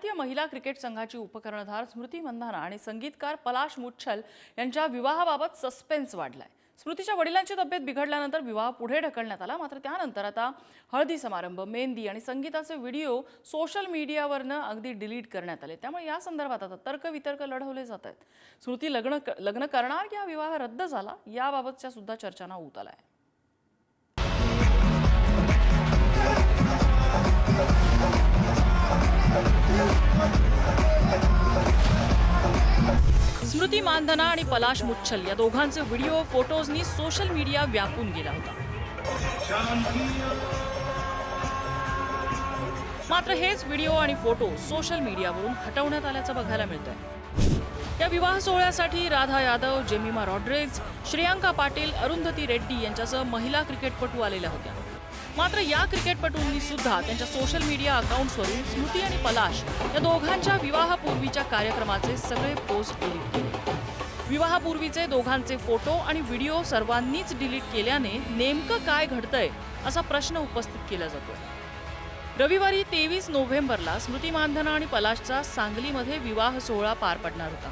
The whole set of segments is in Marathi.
भारतीय महिला क्रिकेट संघाची उपकर्णधार स्मृती मंधाना आणि संगीतकार पलाश मुच्छल यांच्या विवाहाबाबत सस्पेन्स वाढलाय. स्मृतीच्या वडिलांची तब्येत बिघडल्यानंतर विवाह पुढे ढकलण्यात आला. मात्र त्यानंतर आता हळदी समारंभ मेहंदी आणि संगीताचे व्हिडिओ सोशल मीडियावरनं अगदी डिलीट करण्यात आले. त्यामुळे या संदर्भात आता तर्कवितर्क लढवले जात आहेत. स्मृती लग्न लग्न करणार? की हा विवाह रद्द झाला? याबाबतच्या सुद्धा चर्चांना उतारला आहे स्मृती मानधना आणि पलाश मुच्छल या दोघांचे व्हिडिओ फोटोजनी सोशल मीडिया व्यापून गेला होता. मात्र हेच व्हिडिओ आणि फोटो सोशल मीडियावरून हटवण्यात आल्याचं बघायला मिळतंय. या विवाह सोहळ्यासाठी राधा यादव जेमिमा रॉड्रेज श्रेयांका पाटील अरुंधती रेड्डी यांच्यासह महिला क्रिकेटपटू आलेल्या होत्या. मात्र या क्रिकेटपटूंनी सुद्धा त्यांच्या सोशल मीडिया अकाउंट्सवरून स्मृती आणि पलाश या दोघांच्या विवाहापूर्वीच्या कार्यक्रमाचे सगळे पोस्ट डिलीट केले. विवाहापूर्वीचे दोघांचे फोटो आणि व्हिडिओ सर्वांनीच डिलीट केल्याने नेमकं काय घडतंय असा प्रश्न उपस्थित केला जातोय. रविवारी तेवीस नोव्हेंबरला स्मृती मानधना आणि पलाशचा सांगलीमध्ये विवाह सोहळा पार पडणार होता.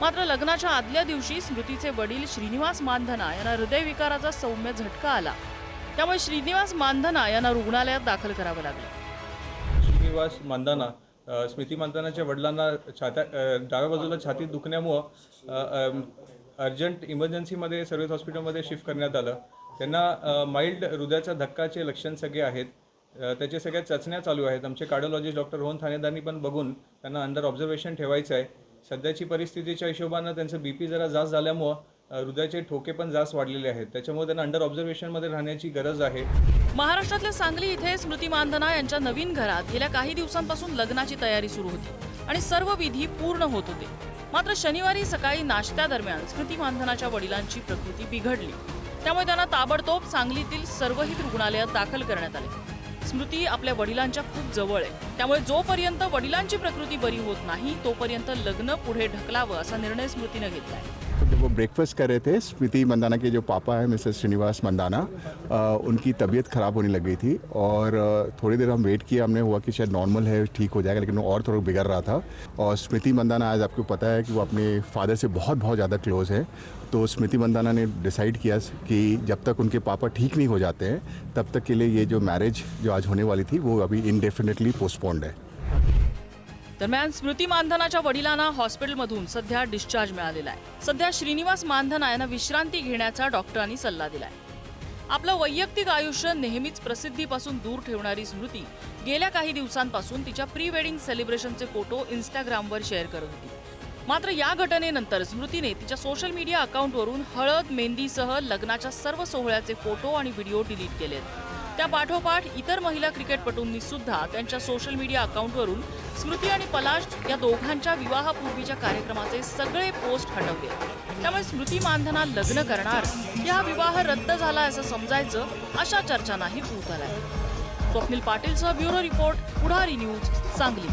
मात्र लग्नाच्या आदल्या दिवशी स्मृतीचे वडील श्रीनिवास मानधना यांना हृदयविकाराचा सौम्य झटका आला. त्यामुळे श्रीनिवास मानधना यांना रुग्णालयात दाखल करावं लागलं. श्रीनिवास मानधना स्मृती मानधनाच्या वडिलांना छात्या डाव्या बाजूला छातीत दुखण्यामुळं अर्जंट इमर्जन्सीमध्ये सर्व्हिस हॉस्पिटलमध्ये शिफ्ट करण्यात आलं. त्यांना माइल्ड हृदयाचा धक्काचे लक्षण सगळे आहेत. त्याचे सगळ्या चाचण्या चालू आहेत. आमचे कार्डिओलॉजिस्ट डॉक्टर रोहन थानेदारनी पण बघून त्यांना अंडर ऑब्झर्वेशन ठेवायचं आहे. सध्याची परिस्थितीच्या हिशोबानं त्यांचं बी पी जरा जास्त झाल्यामुळं हृदयाचे ठोके पण जास्त वाढलेले आहेत. त्याच्यामुळे त्यांना अंडर ऑब्झर्वेशनमध्ये राहण्याची गरज आहे. महाराष्ट्रातल्या सांगली इथे स्मृती मानधना यांच्या नवीन घरात गेल्या काही दिवसांपासून लग्नाची तयारी सुरू होती आणि सर्व विधी पूर्ण होत होते. मात्र शनिवारी सकाळी नाश्त्यादरम्यान स्मृती मानधनाच्या वडिलांची प्रकृती बिघडली. त्यामुळे त्यांना ताबडतोब सांगलीतील सर्वहित रुग्णालयात दाखल करण्यात आले. स्मृती आपल्या वडिलांच्या खूप जवळ आहे. त्यामुळे जोपर्यंत वडिलांची प्रकृती बरी होत नाही तोपर्यंत लग्न पुढे ढकलावं असा निर्णय स्मृतीनं घेतलाय. तो जब वो ब्रेकफास्ट कर रहे थे स्मृति मंदाना के जो पापा है मिसेस श्रीनिवास मंदाना अ, उनकी तबीयत ख़राब होने लग गई थी और थोड़ी देर हम वेट किया हमने हुआ कि शायद नॉर्मल है ठीक हो जाएगा लेकिन वो और थोड़ा बिगड़ रहा था। और स्मृति मंदाना आज आपको पता है कि वो अपने फादर से बहुत बहुत ज़्यादा क्लोज है। तो स्मृति मंदाना ने डिसाइड किया कि जब तक उनके पापा ठीक नहीं हो जाते हैं तब तक के लिए ये जो मैरिज जो आज होने वाली थी वो अभी इनडेफिनेटली पोस्टपोन्ड है। दरम्यान स्मृती मानधनाच्या वडिलांना हॉस्पिटलमधून सध्या डिस्चार्ज मिळालेला आहे. सध्या श्रीनिवास मानधना यांना विश्रांती घेण्याचा डॉक्टरांनी सल्ला दिलाय. आपलं वैयक्तिक आयुष्य नेहमीच प्रसिद्धीपासून दूर ठेवणारी स्मृती गेल्या काही दिवसांपासून तिच्या प्री वेडिंग सेलिब्रेशनचे फोटो इन्स्टाग्रामवर शेअर करत होती. मात्र या घटनेनंतर स्मृतीने तिच्या सोशल मीडिया अकाउंटवरून हळद मेहंदीसह लग्नाच्या सर्व सोहळ्याचे फोटो आणि व्हिडिओ डिलीट केलेत. त्या पाठोपाठ इतर महिला क्रिकेटपटूंनी सुद्धा त्यांच्या सोशल मीडिया अकाउंटवरून स्मृती आणि पलाश या दोघांच्या विवाहापूर्वीच्या कार्यक्रमाचे सगळे पोस्ट हटवले. त्यामुळे स्मृती मानधना लग्न करणार की हा विवाह रद्द झाला असं समजायचं अशा चर्चांनाही पूत आलाय Swapnil पाटीलसह bureau report Pudhari news Sangli.